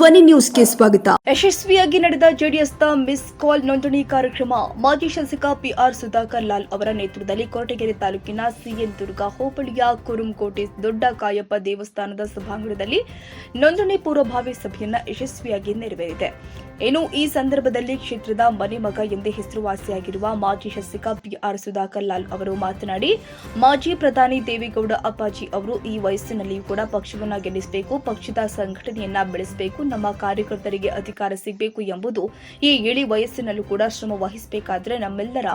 ಧ್ವನಿ ನ್ಯೂಸ್ಗೆ ಸ್ವಾಗತ. ಯಶಸ್ವಿಯಾಗಿ ನಡೆದ ಜೆಡಿಎಸ್ನ ಮಿಸ್ ಕಾಲ್ ನೋಂದಣಿ ಕಾರ್ಯಕ್ರಮ ಮಾಜಿ ಶಾಸಕ ಪಿಆರ್ ಸುಧಾಕರ್ ಲಾಲ್ ಅವರ ನೇತೃತ್ವದಲ್ಲಿ ಕೊರಟಗೆರೆ ತಾಲೂಕಿನ ಸಿಎನ್ ದುರ್ಗ ಹೋಬಳಿಯ ಕುರುಂಕೋಟೆ ದೊಡ್ಡ ಕಾಯಪ್ಪ ದೇವಸ್ಥಾನದ ಸಭಾಂಗಣದಲ್ಲಿ ನೋಂದಣಿ ಪೂರ್ವಭಾವಿ ಸಭೆಯನ್ನ ಯಶಸ್ವಿಯಾಗಿ ನೆರವೇರಿದೆ. ಇನ್ನು ಈ ಸಂದರ್ಭದಲ್ಲಿ ಕ್ಷೇತ್ರದ ಮನೆ ಮಗ ಎಂದೇ ಹೆಸರುವಾಸಿಯಾಗಿರುವ ಮಾಜಿ ಶಾಸಕ ಪಿಆರ್ ಸುಧಾಕರ್ ಲಾಲ್ ಅವರು ಮಾತನಾಡಿ, ಮಾಜಿ ಪ್ರಧಾನಿ ದೇವೇಗೌಡ ಅಪ್ಪಾಜಿ ಅವರು ಈ ವಯಸ್ಸಿನಲ್ಲಿಯೂ ಕೂಡ ಪಕ್ಷವನ್ನ ಗೆಲ್ಲಿಸಬೇಕು, ಪಕ್ಷದ ಸಂಘಟನೆಯನ್ನ ಬೆಳೆಸಬೇಕು ನಮ್ಮ ಕಾರ್ಯಕರ್ತರಿಗೆ ಅಧಿಕಾರ ಸಿಗಬೇಕು ಎಂಬುದು ಈ ಇಳಿ ವಯಸ್ಸಿನಲ್ಲೂ ಕೂಡ ಶ್ರಮ ವಹಿಸಬೇಕಾದ್ರೆ ನಮ್ಮೆಲ್ಲರ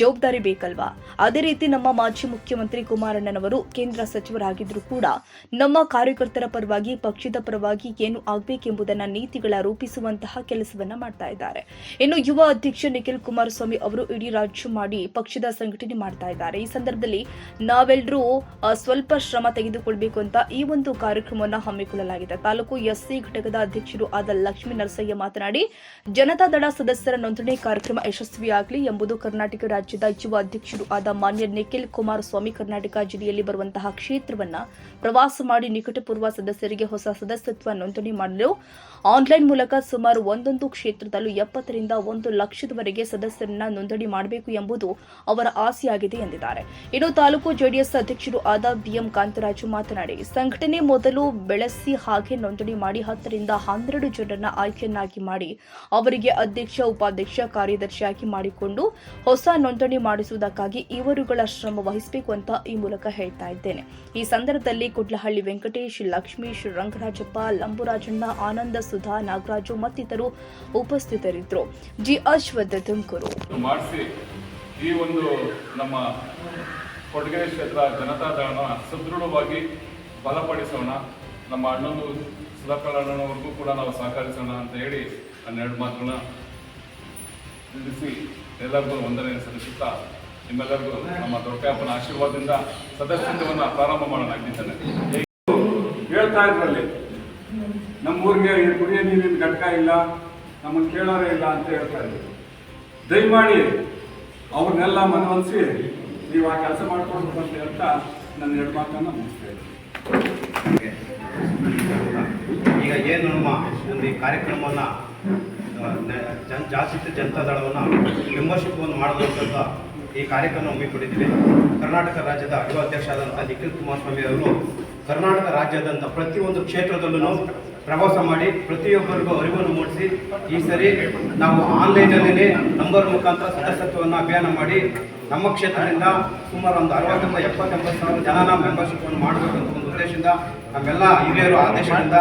ಜವಾಬ್ದಾರಿ ಬೇಕಲ್ವಾ? ಅದೇ ರೀತಿ ನಮ್ಮ ಮಾಜಿ ಮುಖ್ಯಮಂತ್ರಿ ಕುಮಾರಣ್ಣನವರು ಕೇಂದ್ರ ಸಚಿವರಾಗಿದ್ರು ಕೂಡ ನಮ್ಮ ಕಾರ್ಯಕರ್ತರ ಪರವಾಗಿ, ಪಕ್ಷದ ಪರವಾಗಿ ಏನು ಆಗಬೇಕೆಂಬುದನ್ನು ನೀತಿಗಳ ರೂಪಿಸುವಂತಹ ಕೆಲಸವನ್ನ ಮಾಡ್ತಾ ಇದ್ದಾರೆ. ಇನ್ನು ಯುವ ಅಧ್ಯಕ್ಷ ನಿಖಿಲ್ ಕುಮಾರಸ್ವಾಮಿ ಅವರು ಇಡೀ ರಾಜ್ಯ ಮಾಡಿ ಪಕ್ಷದ ಸಂಘಟನೆ ಮಾಡ್ತಾ ಇದ್ದಾರೆ. ಈ ಸಂದರ್ಭದಲ್ಲಿ ನಾವೆಲ್ಲರೂ ಸ್ವಲ್ಪ ಶ್ರಮ ತೆಗೆದುಕೊಳ್ಬೇಕು ಅಂತ ಈ ಒಂದು ಕಾರ್ಯಕ್ರಮವನ್ನು ಹಮ್ಮಿಕೊಳ್ಳಲಾಗಿದೆ. ತಾಲೂಕು ಎಸ್ಸಿ ಘಟಕದ ಅಧ್ಯಕ್ಷರು ಆದ ಲಕ್ಷ್ಮೀ ನರಸಯ್ಯ ಮಾತನಾಡಿ, ಜನತಾ ದಳ ಸದಸ್ಯರ ನೋಂದಣಿ ಕಾರ್ಯಕ್ರಮ ಯಶಸ್ವಿಯಾಗಲಿ ಎಂಬುದು ಕರ್ನಾಟಕ ರಾಜ್ಯದ ಯುವ ಅಧ್ಯಕ್ಷರು ಆದ ಮಾನ್ಯ ನಿಖಿಲ್ ಕುಮಾರಸ್ವಾಮಿ ಕರ್ನಾಟಕ ಜಿಲ್ಲೆಯಲ್ಲಿ ಬರುವಂತಹ ಕ್ಷೇತ್ರವನ್ನ ಪ್ರವಾಸ ಮಾಡಿ ನಿಕಟಪೂರ್ವ ಸದಸ್ಯರಿಗೆ ಹೊಸ ಸದಸ್ಯತ್ವ ನೋಂದಣಿ ಮಾಡಲು ಆನ್ಲೈನ್ ಮೂಲಕ ಸುಮಾರು ಒಂದೊಂದು ಕ್ಷೇತ್ರದಲ್ಲೂ ಎಪ್ಪತ್ತರಿಂದ ಒಂದು ಲಕ್ಷದವರೆಗೆ ಸದಸ್ಯರನ್ನ ನೋಂದಣಿ ಮಾಡಬೇಕು ಎಂಬುದು ಅವರ ಆಸೆಯಾಗಿದೆ ಎಂದಿದ್ದಾರೆ. ಇನ್ನು ತಾಲೂಕು ಜೆಡಿಎಸ್ ಅಧ್ಯಕ್ಷರು ಆದ ಬಿಎಂ ಕಾಂತರಾಜು ಮಾತನಾಡಿ, ಸಂಘಟನೆ ಮೊದಲು ಬೆಳೆಸಿ ಹಾಗೆ ನೋಂದಣಿ ಮಾಡಿ ಹತ್ತರಿಂದ ಹನ್ನೆರಡು ಜನರನ್ನ ಆಯ್ಕೆಯನ್ನಾಗಿ ಮಾಡಿ ಅವರಿಗೆ ಅಧ್ಯಕ್ಷ, ಉಪಾಧ್ಯಕ್ಷ, ಕಾರ್ಯದರ್ಶಿಯಾಗಿ ಮಾಡಿಕೊಂಡು ಹೊಸ ನೋಂದಣಿ ಮಾಡಿಸುವುದಕ್ಕಾಗಿ ಇವರುಗಳ ಶ್ರಮ ವಹಿಸಬೇಕು ಅಂತ ಈ ಮೂಲಕ ಹೇಳ್ತಾ ಇದ್ದೇನೆ. ಈ ಸಂದರ್ಭದಲ್ಲಿ ಕುಡ್ಲಹಳ್ಳಿ ವೆಂಕಟೇಶ್ ಲಕ್ಷ್ಮೀಶ್ ರಂಗರಾಜಪ್ಪ ಲಂಬುರಾಜಣ್ಣ, ಆನಂದ, ಸುಧಾ, ನಾಗರಾಜು ಮತ್ತಿತರು ಉಪಸ್ಥಿತರಿದ್ದರು. ಜಿ. ಅಶ್ವಥ್ ತುಮಕೂರು. ಈ ಒಂದು ನಮ್ಮ ಕೊಡಗೇರಿ ಕ್ಷೇತ್ರ ಜನತಾದಳನ ಸದೃಢವಾಗಿ ಬಲಪಡಿಸೋಣ. ನಮ್ಮ ಅಣ್ಣನು ಸುಧಾಕರ್ ಅಣ್ಣನವ್ರಿಗೂ ಕೂಡ ನಾವು ಸಹಕರಿಸೋಣ ಅಂತ ಹೇಳಿ ಹನ್ನೆರಡು ಮಾತುಗಳನ್ನ ತಿಳಿಸಿ ಎಲ್ಲರಿಗೂ ವಂದನೆ ಸಲ್ಲಿಸುತ್ತಾ ನಿಮ್ಮೆಲ್ಲರಿಗೂ ನಮ್ಮ ದೊಡ್ಡಪ್ಪನ ಆಶೀರ್ವಾದದಿಂದ ಸದಸ್ಯತ್ವವನ್ನು ಪ್ರಾರಂಭ ಮಾಡೋಣ ಹೇಳ್ತಾ ಇದ್ರಲ್ಲಿ, ನಮ್ಮೂರಿಗೆ ಕುಡಿಯೋ ನೀರಿನ ಘಟಕ ಇಲ್ಲ, ನಮ್ಮನ್ನು ಕೇಳೋರೇ ಇಲ್ಲ ಅಂತ ಹೇಳ್ತಾ ಇದ್ರು. ದಯಮಾಡಿ ಅವ್ರನ್ನೆಲ್ಲ ಮನವೊಲಿಸಿ ನೀವು ಆ ಕೆಲಸ ಮಾಡ್ಕೊಂಡು ಅಂತ ಹೇಳ್ತಾ ನನ್ನ ಎರಡು ಮಾತನ್ನು ಮುಗಿಸ್ತೇನೆ ಏನು ನಮ್ಮ ಒಂದು ಈ ಕಾರ್ಯಕ್ರಮವನ್ನು ಜನ್, ಜಾಸ್ತಿ ಜನತಾ ದಳವನ್ನು ಮೆಂಬರ್ಶಿಪ್ ಒಂದು ಮಾಡಬೇಕಂತ ಈ ಕಾರ್ಯಕ್ರಮ ಹಮ್ಮಿಕೊಂಡಿದ್ದೀವಿ ಕರ್ನಾಟಕ ರಾಜ್ಯದ ಯುವ ಅಧ್ಯಕ್ಷ ಆದಂಥ ನಿಖಿಲ್ ಕುಮಾರಸ್ವಾಮಿ ಅವರು ಕರ್ನಾಟಕ ರಾಜ್ಯದಂಥ ಪ್ರತಿಯೊಂದು ಕ್ಷೇತ್ರದಲ್ಲೂ ಪ್ರವಾಸ ಮಾಡಿ ಪ್ರತಿಯೊಬ್ಬರಿಗೂ ಅರಿವನ್ನು ಮೂಡಿಸಿ, ಈ ಸರಿ ನಾವು ಆನ್ಲೈನಲ್ಲಿ ನಂಬರ್ ಮುಖಾಂತರ ಸದಸ್ಯತ್ವವನ್ನು ಅಭಿಯಾನ ಮಾಡಿ ನಮ್ಮ ಕ್ಷೇತ್ರದಿಂದ ಸುಮಾರು ಒಂದು ಅರವತ್ತರಿಂದ ಎಪ್ಪತ್ತೆಂಬತ್ತು ಸಾವಿರ ಜನನ ಮೆಂಬರ್ಶಿಪ್ಪನ್ನು ಮಾಡಬೇಕಂತ ಒಂದು ಉದ್ದೇಶದಿಂದ ನಮ್ಮೆಲ್ಲ ಹಿರಿಯರು ಆದೇಶದಿಂದ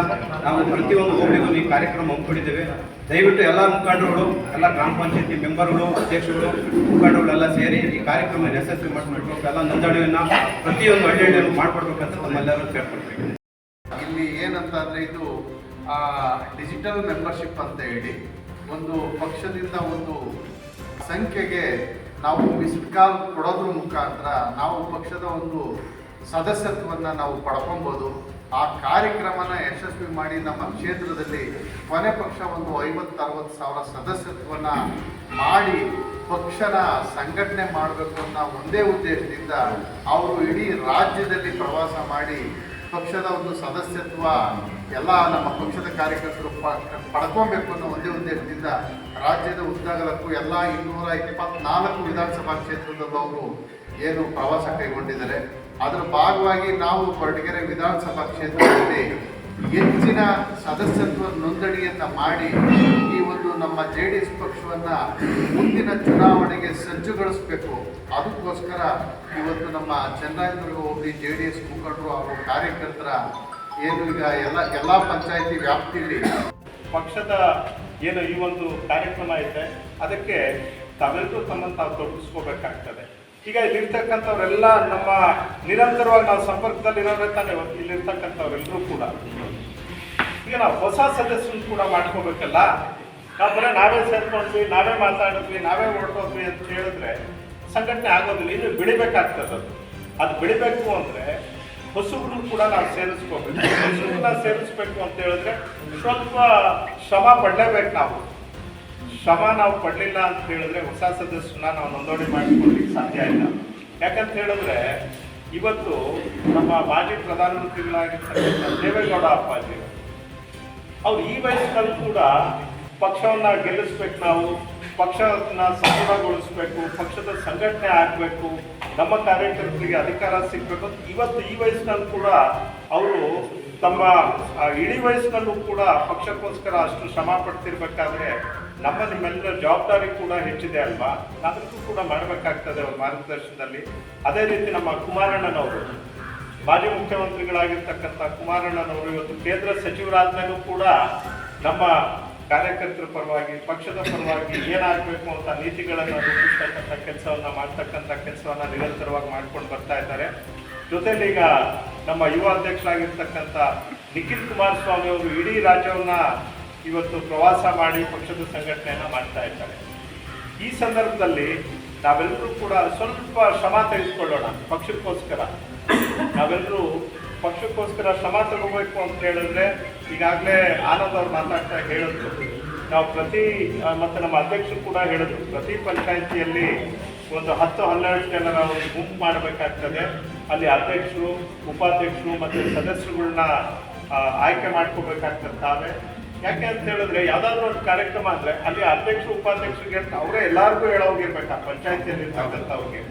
ನಾವು ಪ್ರತಿಯೊಂದು ಹೋಗಿಗೂ ಈ ಕಾರ್ಯಕ್ರಮ ಹಮ್ಮಿಕೊಂಡಿದ್ದೇವೆ. ದಯವಿಟ್ಟು ಎಲ್ಲ ಮುಖಂಡರುಗಳು, ಎಲ್ಲ ಗ್ರಾಮ ಪಂಚಾಯತಿ ಮೆಂಬರ್ಗಳು ಅಧ್ಯಕ್ಷರು ಮುಖಂಡರುಗಳೆಲ್ಲ ಸೇರಿ ಈ ಕಾರ್ಯಕ್ರಮ ಯಶಸ್ವಿ ಮಾಡಿಕೊಡ್ಬೇಕು ಎಲ್ಲ ನೋಂದಣಿಯನ್ನು ಪ್ರತಿಯೊಂದು ಹಳ್ಳಿ ಹಳ್ಳಿಯಲ್ಲೂ ಮಾಡಿಕೊಡ್ಬೇಕಂತ ನಮ್ಮೆಲ್ಲರೂ ಕೇಳ್ಕೊಳ್ಬೇಕು. ಇಲ್ಲಿ ಏನಂತ ಅಂದರೆ ಇದು ಡಿಜಿಟಲ್ ಮೆಂಬರ್ಶಿಪ್ ಅಂತ ಹೇಳಿ ಒಂದು ಪಕ್ಷದಿಂದ ಒಂದು ಸಂಖ್ಯೆಗೆ ನಾವು ಮಿಸ್ಡ್ ಕಾಲ್ ಕೊಡೋದ್ರ ಮುಖಾಂತರ ನಾವು ಪಕ್ಷದ ಒಂದು ಸದಸ್ಯತ್ವವನ್ನು ನಾವು ಪಡ್ಕೊಬೋದು. ಆ ಕಾರ್ಯಕ್ರಮನ ಯಶಸ್ವಿ ಮಾಡಿ ನಮ್ಮ ಕ್ಷೇತ್ರದಲ್ಲಿ ಕೊನೆ ಪಕ್ಷ ಒಂದು ಐವತ್ತು ಅರವತ್ತು ಸಾವಿರ ಸದಸ್ಯತ್ವವನ್ನು ಮಾಡಿ ಪಕ್ಷನ ಸಂಘಟನೆ ಮಾಡಬೇಕು ಅನ್ನೋ ಒಂದೇ ಉದ್ದೇಶದಿಂದ ಅವರು ಇಡೀ ರಾಜ್ಯದಲ್ಲಿ ಪ್ರವಾಸ ಮಾಡಿ ಪಕ್ಷದ ಒಂದು ಸದಸ್ಯತ್ವ ಎಲ್ಲ ನಮ್ಮ ಪಕ್ಷದ ಕಾರ್ಯಕರ್ತರು ಪಡ್ಕೊಬೇಕು ಅನ್ನೋ ಒಂದೇ ಉದ್ದೇಶದಿಂದ ರಾಜ್ಯದ ಉದ್ದಗಲಕ್ಕೂ ಎಲ್ಲ ಇನ್ನೂರ ಇಪ್ಪತ್ನಾಲ್ಕು ವಿಧಾನಸಭಾ ಕ್ಷೇತ್ರದಲ್ಲೂ ಅವರು ಏನು ಪ್ರವಾಸ ಕೈಗೊಂಡಿದ್ದಾರೆ. ಅದರ ಭಾಗವಾಗಿ ನಾವು ಕೊರಟಗೆರೆ ವಿಧಾನಸಭಾ ಕ್ಷೇತ್ರದಲ್ಲಿ ಹೆಚ್ಚಿನ ಸದಸ್ಯತ್ವ ನೋಂದಣಿಯನ್ನು ಮಾಡಿ ಈ ಒಂದು ನಮ್ಮ ಜೆ ಡಿ ಎಸ್ ಪಕ್ಷವನ್ನು ಮುಂದಿನ ಚುನಾವಣೆಗೆ ಸಜ್ಜುಗೊಳಿಸಬೇಕು. ಅದಕ್ಕೋಸ್ಕರ ಇವತ್ತು ನಮ್ಮ ಚಂದ್ರಾಯನದುರ್ಗ ಹೋಗಿ ಜೆ ಡಿ ಎಸ್ ಮುಖಂಡರು ಹಾಗೂ ಕಾರ್ಯಕರ್ತರ ಏನು ಈಗ ಎಲ್ಲ ಎಲ್ಲ ಪಂಚಾಯಿತಿ ವ್ಯಾಪ್ತಿಯಲ್ಲಿ ಪಕ್ಷದ ಏನು ಈ ಒಂದು ಕಾರ್ಯಕ್ರಮ ಇದೆ ಅದಕ್ಕೆ ತಾವೆಲ್ಲರೂ ತಮ್ಮನ್ನು ತಾವು ತೊಡಗಿಸ್ಕೋಬೇಕಾಗ್ತದೆ. ಈಗ ಇಲ್ಲಿರ್ತಕ್ಕಂಥವ್ರೆಲ್ಲ ನಮ್ಮ ನಿರಂತರವಾಗಿ ನಾವು ಸಂಪರ್ಕದಲ್ಲಿ ಇರೋರೇ ತಾನೇ ಇಲ್ಲಿರ್ತಕ್ಕಂಥವ್ರೆಲ್ಲರೂ ಕೂಡ. ಈಗ ನಾವು ಹೊಸ ಸದಸ್ಯರು ಕೂಡ ಮಾಡ್ಕೋಬೇಕಲ್ಲ? ನಾವು ನಾವೇ ಸೇರ್ಕೊಂಡ್ವಿ, ನಾವೇ ಮಾತಾಡಿದ್ವಿ, ನಾವೇ ಹೊರಟೋದ್ವಿ ಅಂತ ಹೇಳಿದ್ರೆ ಸಂಘಟನೆ ಆಗೋದಿಲ್ಲ, ಇನ್ನು ಬೆಳಿಬೇಕಾಗ್ತದೆ ಅದು. ಅದು ಬೆಳಿಬೇಕು ಅಂದರೆ ಹೊಸಬ್ರು ಕೂಡ ನಾವು ಸೇರಿಸ್ಕೋಬೇಕು ಹಸುಗಳನ್ನ ಸೇರಿಸ್ಬೇಕು ಅಂತ ಹೇಳಿದ್ರೆ ಸ್ವಲ್ಪ ಶ್ರಮ ಪಡಲೇಬೇಕು ನಾವು. ಶ್ರಮ ನಾವು ಪಡಲಿಲ್ಲ ಅಂತ ಹೇಳಿದ್ರೆ ಹೊಸ ಸದಸ್ಯನ ನಾವು ನೋಂದಣಿ ಮಾಡಿಕೊಳ್ಳಿಕ್ಕೆ ಸಾಧ್ಯ ಇಲ್ಲ. ಯಾಕಂತ ಹೇಳಿದ್ರೆ ಇವತ್ತು ನಮ್ಮ ಮಾಜಿ ಪ್ರಧಾನಮಂತ್ರಿಗಳಾಗಿರ್ತಕ್ಕಂಥ ದೇವೇಗೌಡ ಅಪ್ಪಾಜಿ ಅವ್ರು ಈ ವಯಸ್ಸಿನಲ್ಲಿ ಕೂಡ ಪಕ್ಷವನ್ನ ಗೆಲ್ಲಿಸ್ಬೇಕು ನಾವು. ಪಕ್ಷನ ಸದೃಢಗೊಳಿಸಬೇಕು ಪಕ್ಷದ ಸಂಘಟನೆ ಆಗಬೇಕು, ನಮ್ಮ ಕಾರ್ಯಕರ್ತರಿಗೆ ಅಧಿಕಾರ ಸಿಗ್ಬೇಕು ಇವತ್ತು ಈ ವಯಸ್ಸಿನಲ್ಲಿ ಕೂಡ ಅವರು ತಮ್ಮ ಇಳಿ ವಯಸ್ಸಿನಲ್ಲೂ ಕೂಡ ಪಕ್ಷಕ್ಕೋಸ್ಕರ ಅಷ್ಟು ಶ್ರಮ ಪಡ್ತಿರ್ಬೇಕಾದ್ರೆ ನಮ್ಮ ನಿಮ್ಮೆಲ್ಲರ ಜವಾಬ್ದಾರಿ ಕೂಡ ಹೆಚ್ಚಿದೆ ಅಲ್ವಾ? ಅದಕ್ಕೂ ಕೂಡ ಮಾಡಬೇಕಾಗ್ತದೆ ಅವ್ರ ಮಾರ್ಗದರ್ಶನದಲ್ಲಿ. ಅದೇ ರೀತಿ ನಮ್ಮ ಕುಮಾರಣ್ಣನವರು, ಮಾಜಿ ಮುಖ್ಯಮಂತ್ರಿಗಳಾಗಿರ್ತಕ್ಕಂಥ ಕುಮಾರಣ್ಣನವರು ಇವತ್ತು ಕೇಂದ್ರ ಸಚಿವರಾದ್ಮೇಲೂ ಕೂಡ ನಮ್ಮ ಕಾರ್ಯಕರ್ತರ ಪರವಾಗಿ, ಪಕ್ಷದ ಪರವಾಗಿ ಏನಾಗಬೇಕು ಅಂತ ನೀತಿಗಳನ್ನು ರೂಪಿಸ್ತಕ್ಕಂಥ ಕೆಲಸವನ್ನ ಮಾಡ್ತಕ್ಕಂಥ ಕೆಲಸವನ್ನ ನಿರಂತರವಾಗಿ ಮಾಡ್ಕೊಂಡು ಬರ್ತಾ ಇದ್ದಾರೆ. ಜೊತೆಯಲ್ಲಿ ಈಗ ನಮ್ಮ ಯುವ ಅಧ್ಯಕ್ಷರಾಗಿರ್ತಕ್ಕಂಥ ನಿಖಿಲ್ ಕುಮಾರಸ್ವಾಮಿ ಅವರು ಇಡೀ ರಾಜ್ಯವನ್ನ ಇವತ್ತು ಪ್ರವಾಸ ಮಾಡಿ ಪಕ್ಷದ ಸಂಘಟನೆಯನ್ನ ಮಾಡ್ತಾ ಇದ್ದಾರೆ. ಈ ಸಂದರ್ಭದಲ್ಲಿ ನಾವೆಲ್ಲರೂ ಕೂಡ ಸ್ವಲ್ಪ ಶ್ರಮ ತೆಗೆದುಕೊಳ್ಳೋಣ ಪಕ್ಷಕ್ಕೋಸ್ಕರ. ನಾವೆಲ್ಲರೂ ಪಕ್ಷಕ್ಕೋಸ್ಕರ ಶ್ರಮ ತಗೋಬೇಕು ಅಂತ ಹೇಳಿದ್ರೆ ಈಗಾಗಲೇ ಆನಂದ್ ಅವ್ರು ಮಾತಾಡ್ತಾ ಹೇಳಿದ್ರು. ನಾವು ಪ್ರತಿ ಮತ್ತು ನಮ್ಮ ಅಧ್ಯಕ್ಷರು ಕೂಡ ಹೇಳಿದ್ರು. ಪ್ರತಿ ಪಂಚಾಯಿತಿಯಲ್ಲಿ ಒಂದು ಹತ್ತು, ಹನ್ನೆರಡು ಜನ ನಾವು ಗುಂಪು ಮಾಡಬೇಕಾಗ್ತದೆ. ಅಲ್ಲಿ ಅಧ್ಯಕ್ಷರು, ಉಪಾಧ್ಯಕ್ಷರು ಮತ್ತು ಸದಸ್ಯರುಗಳನ್ನ ಆಯ್ಕೆ ಮಾಡ್ಕೋಬೇಕಾಗ್ತದೆ ಯಾಕೆ ಅಂತ ಹೇಳಿದ್ರೆ ಯಾವ್ದಾದ್ರು ಒಂದು ಕಾರ್ಯಕ್ರಮ ಅಂದ್ರೆ ಅಲ್ಲಿ ಅಧ್ಯಕ್ಷರು, ಉಪಾಧ್ಯಕ್ಷರಿಗೆ ಅಂತ ಅವರೇ ಎಲ್ಲರಿಗೂ ಹೇಳೋಗಿರ್ಬೇಕು ಆ ಪಂಚಾಯತಿಯಲ್ಲಿ ಅವ್ರಿಗೆ.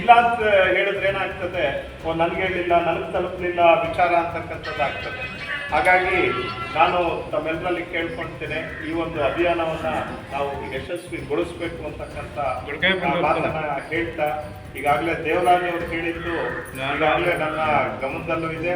ಇಲ್ಲ ಅಂತ ಹೇಳಿದ್ರೆ ಏನಾಗ್ತದೆ? ಓ, ನನ್ಗೆ ಹೇಳಿಲ್ಲ, ನನಗೆ ತಲುಪಲಿಲ್ಲ, ವಿಚಾರ ಅಂತಕ್ಕಂಥದ್ದು ಆಗ್ತದೆ ಹಾಗಾಗಿ ನಾನು ತಮ್ಮೆಲ್ಲರಲ್ಲಿ ಕೇಳ್ಕೊಳ್ತೇನೆ ಈ ಒಂದು ಅಭಿಯಾನವನ್ನ ನಾವು ಯಶಸ್ವಿಗೊಳಿಸ್ಬೇಕು ಅಂತಕ್ಕಂಥ ಮಾತನ್ನ ಹೇಳ್ತಾ ಈಗಾಗಲೇ ದೇವರಾಜ್ ಅವರು ಹೇಳಿದ್ದು ಈಗಾಗಲೇ ನನ್ನ ಗಮನದಲ್ಲೂ ಇದೆ.